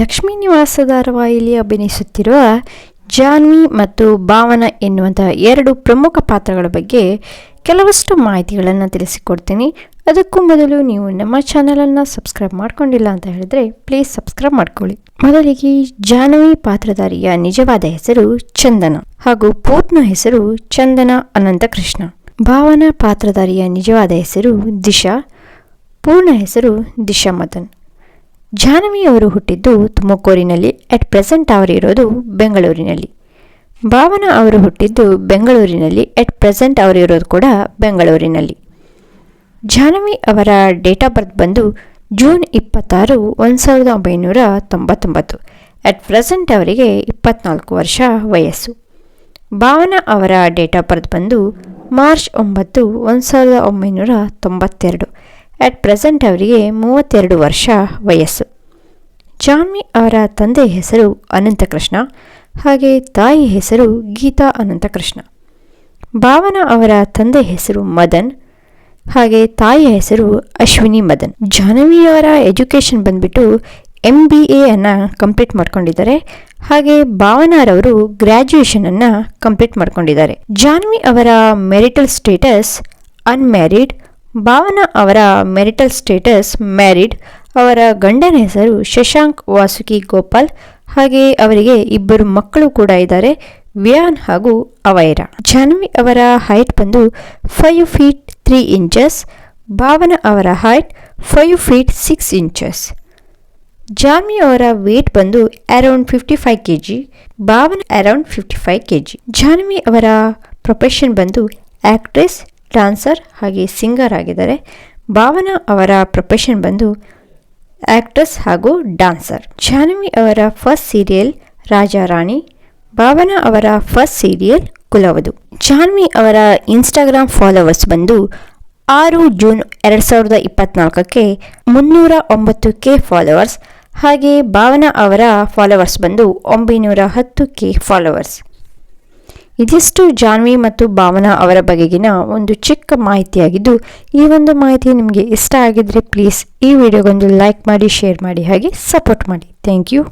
ಲಕ್ಷ್ಮೀ ನಿವಾಸ ಧಾರಾವಾಹಿಯಲ್ಲಿ ಅಭಿನಯಿಸುತ್ತಿರುವ ಜಾನ್ವಿ ಮತ್ತು ಭಾವನ ಎನ್ನುವಂತಹ ಎರಡು ಪ್ರಮುಖ ಪಾತ್ರಗಳ ಬಗ್ಗೆ ಕೆಲವಷ್ಟು ಮಾಹಿತಿಗಳನ್ನು ತಿಳಿಸಿಕೊಡ್ತೀನಿ. ಅದಕ್ಕೂ ಮೊದಲು ನೀವು ನಮ್ಮ ಚಾನಲನ್ನು ಸಬ್ಸ್ಕ್ರೈಬ್ ಮಾಡ್ಕೊಂಡಿಲ್ಲ ಅಂತ ಹೇಳಿದ್ರೆ ಪ್ಲೀಸ್ ಸಬ್ಸ್ಕ್ರೈಬ್ ಮಾಡ್ಕೊಳ್ಳಿ. ಮೊದಲಿಗೆ ಜಾಹ್ನವಿ ಪಾತ್ರಧಾರಿಯ ನಿಜವಾದ ಹೆಸರು ಚಂದನ ಹಾಗೂ ಪೂರ್ಣ ಹೆಸರು ಚಂದನ ಅನಂತಕೃಷ್ಣ. ಭಾವನ ಪಾತ್ರಧಾರಿಯ ನಿಜವಾದ ಹೆಸರು ದಿಶಾ, ಪೂರ್ಣ ಹೆಸರು ದಿಶಾ ಮದನ್ ಜಾಹ್ನವಿ ಅವರು ಹುಟ್ಟಿದ್ದು ತುಮಕೂರಿನಲ್ಲಿ ಅಟ್ ಪ್ರೆಸೆಂಟ್ ಅವರಿರೋದು ಬೆಂಗಳೂರಿನಲ್ಲಿ. ಭಾವನ ಅವರು ಹುಟ್ಟಿದ್ದು ಬೆಂಗಳೂರಿನಲ್ಲಿ ಅಟ್ ಪ್ರೆಸೆಂಟ್ ಅವರಿರೋದು ಕೂಡ ಬೆಂಗಳೂರಿನಲ್ಲಿ. ಜಾನವಿ ಅವರ ಡೇಟ್ ಆಫ್ ಬರ್ತ್ ಬಂದು ಜೂನ್ ಇಪ್ಪತ್ತಾರು, ಒಂದು ಸಾವಿರದ ಒಂಬೈನೂರ ತೊಂಬತ್ತೊಂಬತ್ತು. ಅಟ್ ಪ್ರೆಸೆಂಟ್ ಅವರಿಗೆ ಇಪ್ಪತ್ನಾಲ್ಕು ವರ್ಷ ವಯಸ್ಸು. ಭಾವನಾ ಅವರ ಡೇಟ್ ಆಫ್ ಬರ್ತ್ ಬಂದು ಮಾರ್ಚ್ ಒಂಬತ್ತು, ಒಂದು ಸಾವಿರದ ಒಂಬೈನೂರ ತೊಂಬತ್ತೆರಡು. ಅಟ್ ಪ್ರೆಸೆಂಟ್ ಅವರಿಗೆ ಮೂವತ್ತೆರಡು ವರ್ಷ ವಯಸ್ಸು. ಜಾನ್ವಿ ಅವರ ತಂದೆ ಹೆಸರು ಅನಂತಕೃಷ್ಣ, ಹಾಗೆ ತಾಯಿ ಹೆಸರು ಗೀತಾ ಅನಂತಕೃಷ್ಣ. ಭಾವನಾ ಅವರ ತಂದೆ ಹೆಸರು ಮದನ್, ಹಾಗೆ ತಾಯಿಯ ಹೆಸರು ಅಶ್ವಿನಿ ಮದನ್. ಜಾಹ್ನವಿಯವರ ಎಜುಕೇಷನ್ ಬಂದ್ಬಿಟ್ಟು ಎಂ ಬಿ ಎನ್ನು ಕಂಪ್ಲೀಟ್ ಮಾಡ್ಕೊಂಡಿದ್ದಾರೆ, ಹಾಗೆ ಭಾವನಾರವರು ಗ್ರ್ಯಾಜುಯೇಷನನ್ನು ಕಂಪ್ಲೀಟ್ ಮಾಡ್ಕೊಂಡಿದ್ದಾರೆ. ಜಾನ್ವಿ ಅವರ ಮೆರಿಟಲ್ ಸ್ಟೇಟಸ್, ಅನ್ಮ್ಯಾರಿಡ್ ಭಾವನಾ ಅವರ ಮೆರಿಟಲ್ ಸ್ಟೇಟಸ್, ಮ್ಯಾರಿಡ್ ಅವರ ಗಂಡನ ಹೆಸರು ಶಶಾಂಕ್ ವಾಸುಕಿ ಗೋಪಾಲ್. ಹಾಗೆ ಅವರಿಗೆ ಇಬ್ಬರು ಮಕ್ಕಳು ಕೂಡ ಇದ್ದಾರೆ, ವ್ಯಾನ್ ಹಾಗೂ ಅವೈರ. ಜಾನ್ವಿ ಅವರ ಹೈಟ್ ಬಂದು five feet three inches Bhavana ಅವರ height five feet six inches Jahnavi ಅವರ ವೇಟ್ ಬಂದು around fifty five K G Bhavana around fifty five K G Jahnavi ಅವರ ಪ್ರೊಫೆಷನ್ ಬಂದು ಆಕ್ಟ್ರೆಸ್ ಡಾನ್ಸರ್ ಹಾಗೆ ಸಿಂಗರ್ ಆಗಿದ್ದಾರೆ. ಭಾವನಾ ಅವರ ಪ್ರೊಫೆಷನ್ ಬಂದು ಆ್ಯಕ್ಟ್ರೆಸ್ ಹಾಗೂ ಡಾನ್ಸರ್ ಜಾಹ್ನವಿ ಅವರ ಫಸ್ಟ್ ಸೀರಿಯಲ್ ರಾಜಾ ರಾಣಿ, ಭಾವನಾ ಅವರ ಫಸ್ಟ್ ಸೀರಿಯಲ್ ಕುಲವದು. ಜಾಹ್ನವಿ ಅವರ ಇನ್ಸ್ಟಾಗ್ರಾಮ್ ಫಾಲೋವರ್ಸ್ ಬಂದು ಆರು ಜೂನ್ ಎರಡು ಸಾವಿರದ ಇಪ್ಪತ್ನಾಲ್ಕಕ್ಕೆ ಮುನ್ನೂರ ಒಂಬತ್ತು ಕೆ ಫಾಲೋವರ್ಸ್ ಹಾಗೆ ಭಾವನಾ ಅವರ ಫಾಲೋವರ್ಸ್ ಬಂದು ಒಂಬೈನೂರ ಹತ್ತು ಕೆ ಫಾಲೋವರ್ಸ್. ಇದಿಷ್ಟು ಜಾನ್ವಿ ಮತ್ತು ಭಾವನಾ ಅವರ ಬಗೆಗಿನ ಒಂದು ಚಿಕ್ಕ ಮಾಹಿತಿಯಾಗಿದ್ದು, ಈ ಒಂದು ಮಾಹಿತಿ ನಿಮಗೆ ಇಷ್ಟ ಆಗಿದ್ರೆ ಪ್ಲೀಸ್ ಈ ವಿಡಿಯೋಗೊಂದು ಲೈಕ್ ಮಾಡಿ ಶೇರ್ ಮಾಡಿ, ಹಾಗೆ ಸಪೋರ್ಟ್ ಮಾಡಿ. Thank you